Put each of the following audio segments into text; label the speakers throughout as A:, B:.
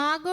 A: água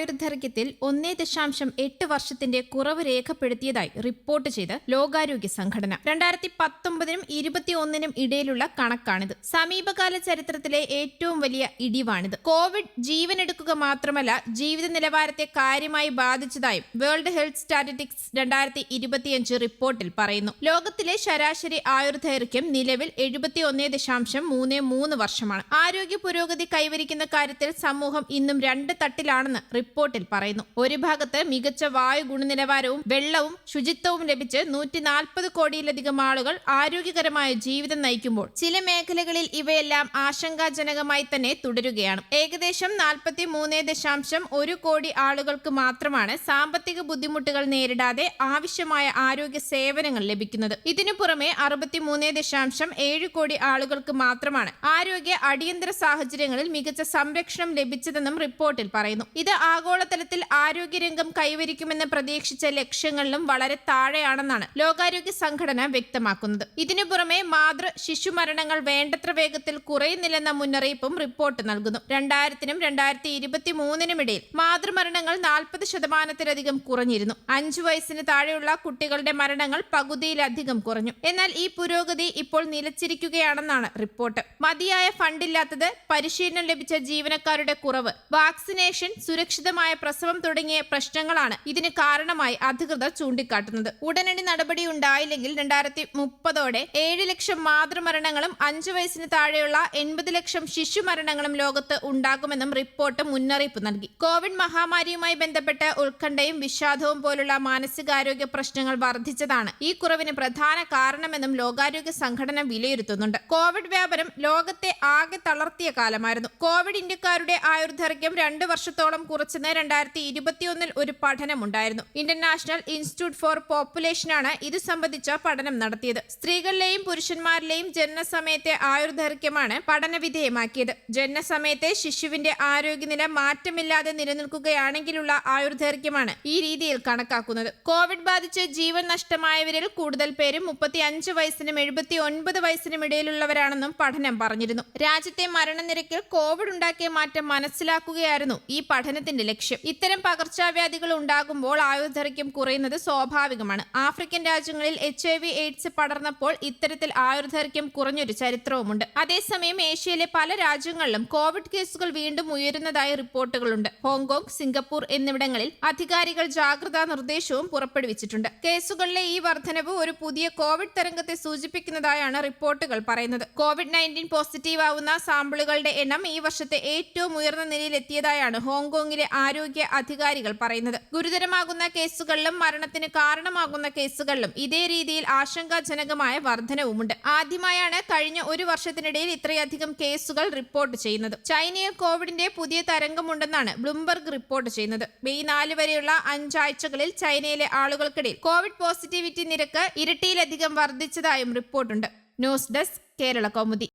A: ആയുർദൈർഘ്യത്തിൽ ഒന്നേ ദശാംശം എട്ട് വർഷത്തിന്റെ കുറവ് രേഖപ്പെടുത്തിയതായി റിപ്പോർട്ട് ചെയ്ത് ലോകാരോഗ്യ സംഘടന. രണ്ടായിരത്തി പത്തൊമ്പതിനും ഇരുപത്തിയൊന്നിനും ഇടയിലുള്ള കണക്കാണിത്. സമീപകാല ചരിത്രത്തിലെ ഏറ്റവും വലിയ ഇടിവാണിത്. കോവിഡ് ജീവനെടുക്കുക മാത്രമല്ല ജീവിത നിലവാരത്തെ കാര്യമായി ബാധിച്ചതായും വേൾഡ് ഹെൽത്ത് സ്റ്റാറ്റിസ്റ്റിക്സ് രണ്ടായിരത്തി ഇരുപത്തിയഞ്ച് റിപ്പോർട്ടിൽ പറയുന്നു. ലോകത്തിലെ ശരാശരി ആയുർദൈർഘ്യം നിലവിൽ എഴുപത്തി ഒന്നേ ദശാംശം മൂന്ന് മൂന്ന് വർഷമാണ്. ആരോഗ്യ പുരോഗതി കൈവരിക്കുന്ന കാര്യത്തിൽ സമൂഹം ഇന്നും രണ്ട് തട്ടിലാണെന്ന് റിപ്പോർട്ടിൽ പറയുന്നു. ഒരു ഭാഗത്ത് മികച്ച വായു ഗുണനിലവാരവും വെള്ളവും ശുചിത്വവും ലഭിച്ച് നൂറ്റി നാൽപ്പത് കോടിയിലധികം ആളുകൾ ആരോഗ്യകരമായ ജീവിതം നയിക്കുമ്പോൾ ചില മേഖലകളിൽ ഇവയെല്ലാം ആശങ്കാജനകമായി തന്നെ തുടരുകയാണ്. ഏകദേശം നാൽപ്പത്തി മൂന്ന് ദശാംശം ഒരു കോടി ആളുകൾക്ക് മാത്രമാണ് സാമ്പത്തിക ബുദ്ധിമുട്ടുകൾ നേരിടാതെ ആവശ്യമായ ആരോഗ്യ സേവനങ്ങൾ ലഭിക്കുന്നത്. ഇതിനു പുറമെ അറുപത്തിമൂന്ന് ദശാംശം ഏഴ് കോടി ആളുകൾക്ക് മാത്രമാണ് ആരോഗ്യ അടിയന്തര സാഹചര്യങ്ങളിൽ മികച്ച സംരക്ഷണം ലഭിച്ചതെന്നും റിപ്പോർട്ടിൽ പറയുന്നു. ഇത് ആഗോളതലത്തിൽ ആരോഗ്യരംഗം കൈവരിക്കുമെന്ന് പ്രതീക്ഷിച്ച ലക്ഷ്യങ്ങളിലും വളരെ താഴെയാണെന്നാണ് ലോകാരോഗ്യ സംഘടന വ്യക്തമാക്കുന്നത്. ഇതിനു പുറമെ മാതൃ ശിശു മരണങ്ങൾ വേണ്ടത്ര വേഗത്തിൽ കുറയുന്നില്ലെന്ന മുന്നറിയിപ്പും റിപ്പോർട്ട് നൽകുന്നു. രണ്ടായിരത്തിനും രണ്ടായിരത്തി ഇരുപത്തി മൂന്നിനുമിടയിൽ മാതൃമരണങ്ങൾ നാൽപ്പത് ശതമാനത്തിലധികം കുറഞ്ഞിരുന്നു. അഞ്ചു വയസ്സിന് താഴെയുള്ള കുട്ടികളുടെ മരണങ്ങൾ പകുതിയിലധികം കുറഞ്ഞു. എന്നാൽ ഈ പുരോഗതി ഇപ്പോൾ നിലച്ചിരിക്കുകയാണെന്നാണ് റിപ്പോർട്ട്. മതിയായ ഫണ്ടില്ലാത്തത് പരിശീലനം ലഭിച്ച ജീവനക്കാരുടെ കുറവ്. വാക്സിനേഷൻ സുരക്ഷിതമായ പ്രസവം തുടങ്ങിയ പ്രശ്നങ്ങളാണ് ഇതിന് കാരണമായി അധികൃതർ ചൂണ്ടിക്കാട്ടുന്നത്. ഉടനടി നടപടി ഉണ്ടായില്ലെങ്കിൽ രണ്ടായിരത്തി മുപ്പതോടെ ഏഴ് ലക്ഷം മാതൃമരണങ്ങളും അഞ്ചു വയസ്സിന് താഴെയുള്ള എൺപത് ലക്ഷം ശിശുമരണങ്ങളും ലോകത്ത് ഉണ്ടാകുമെന്നും റിപ്പോർട്ട് മുന്നറിയിപ്പ് നൽകി. കോവിഡ് മഹാമാരിയുമായി ബന്ധപ്പെട്ട് ഉത്കണ്ഠയും വിഷാദവും പോലുള്ള മാനസികാരോഗ്യ പ്രശ്നങ്ങൾ വർദ്ധിച്ചതാണ് ഈ കുറവിന് പ്രധാന കാരണമെന്നും ലോകാരോഗ്യ സംഘടന വിലയിരുത്തുന്നുണ്ട്. കോവിഡ് വ്യാപനം ലോകത്തെ ആകെ തളർത്തിയ കാലമായിരുന്നു. കോവിഡ് ഇന്ത്യക്കാരുടെ ആയുർദൈർഘ്യം രണ്ട് വർഷത്തോളം കുറച്ചെന്ന് രണ്ടായിരത്തി ഇരുപത്തിയൊന്നിൽ ഒരു പഠനമുണ്ടായിരുന്നു. ഇന്റർനാഷണൽ ഇൻസ്റ്റിറ്റ്യൂട്ട് ഫോർ പോപ്പുലേഷനാണ് ഇത് സംബന്ധിച്ച പഠനം നടത്തിയത്. സ്ത്രീകളിലെയും പുരുഷന്മാരിലെയും ജനനസമയത്തെ ആയുർദൈർഘ്യമാണ് പഠന വിധേയമാക്കിയത് ജനനസമയത്തെ ശിശുവിന്റെ ആരോഗ്യനില മാറ്റമില്ലാതെ നിലനിൽക്കുകയാണെങ്കിലുള്ള ആയുർദൈർഘ്യമാണ് ഈ രീതിയിൽ കണക്കാക്കുന്നത്. കോവിഡ് ബാധിച്ച് ജീവൻ നഷ്ടമായവരിൽ കൂടുതൽ പേരും മുപ്പത്തി അഞ്ച് വയസ്സിനും എഴുപത്തി ഒൻപത് വയസ്സിനും ഇടയിലുള്ളവരാണെന്നും പഠനം പറഞ്ഞിരുന്നു. രാജ്യത്തെ മരണനിരക്കിൽ കോവിഡ് ഉണ്ടാക്കിയ മാറ്റം മനസ്സിലാക്കുകയായിരുന്നു ഈ പഠനത്തിന്റെ ലക്ഷ്യം. ഇത്തരം പകർച്ചവ്യാധികൾ ഉണ്ടാകുമ്പോൾ ആയുർദൈർഘ്യം കുറയുന്നത് സ്വാഭാവികമാണ്. ആഫ്രിക്കൻ രാജ്യങ്ങളിൽ എച്ച് ഐ വി എയ്ഡ്സ് പടർന്നപ്പോൾ ഇത്തരത്തിൽ ആയുർദൈർഘ്യം കുറഞ്ഞൊരു ചരിത്രവുമുണ്ട്. അതേസമയം ഏഷ്യയിലെ പല രാജ്യങ്ങളിലും കോവിഡ് കേസുകൾ വീണ്ടും ഉയരുന്നതായി റിപ്പോർട്ടുകളുണ്ട്. ഹോങ്കോങ് സിംഗപ്പൂർ എന്നിവിടങ്ങളിൽ അധികാരികൾ ജാഗ്രതാ നിർദ്ദേശവും പുറപ്പെടുവിച്ചിട്ടുണ്ട്. കേസുകളിലെ ഈ വർധനവ് ഒരു പുതിയ കോവിഡ് തരംഗത്തെ സൂചിപ്പിക്കുന്നതായാണ് റിപ്പോർട്ടുകൾ പറയുന്നത്. കോവിഡ് നയന്റീൻ പോസിറ്റീവ് ആവുന്ന സാമ്പിളുകളുടെ എണ്ണം ഈ വർഷത്തെ ഏറ്റവും ഉയർന്ന നിലയിലെത്തിയതായാണ് ഹോങ്കോങ്ങിലെ ആരോഗ്യ അധികാരികൾ പറയുന്നത്. ഗുരുതരമാകുന്ന കേസുകളിലും മരണത്തിന് കാരണമാകുന്ന കേസുകളിലും ഇതേ രീതിയിൽ ആശങ്കാജനകമായ വർധനവുമുണ്ട്. ആദ്യമായാണ് കഴിഞ്ഞ ഒരു വർഷത്തിനിടയിൽ ഇത്രയധികം കേസുകൾ റിപ്പോർട്ട് ചെയ്യുന്നത്. ചൈനയിൽ കോവിഡിന്റെ പുതിയ തരംഗമുണ്ടെന്നാണ് ബ്ലൂംബർഗ് റിപ്പോർട്ട് ചെയ്യുന്നത്. മെയ് നാല് വരെയുള്ള അഞ്ചാഴ്ചകളിൽ ചൈനയിലെ ആളുകൾക്കിടയിൽ കോവിഡ് പോസിറ്റിവിറ്റി നിരക്ക് ഇരട്ടിയിലധികം വർദ്ധിച്ചതായും റിപ്പോർട്ടുണ്ട്. News desk Kerala Kaumudi.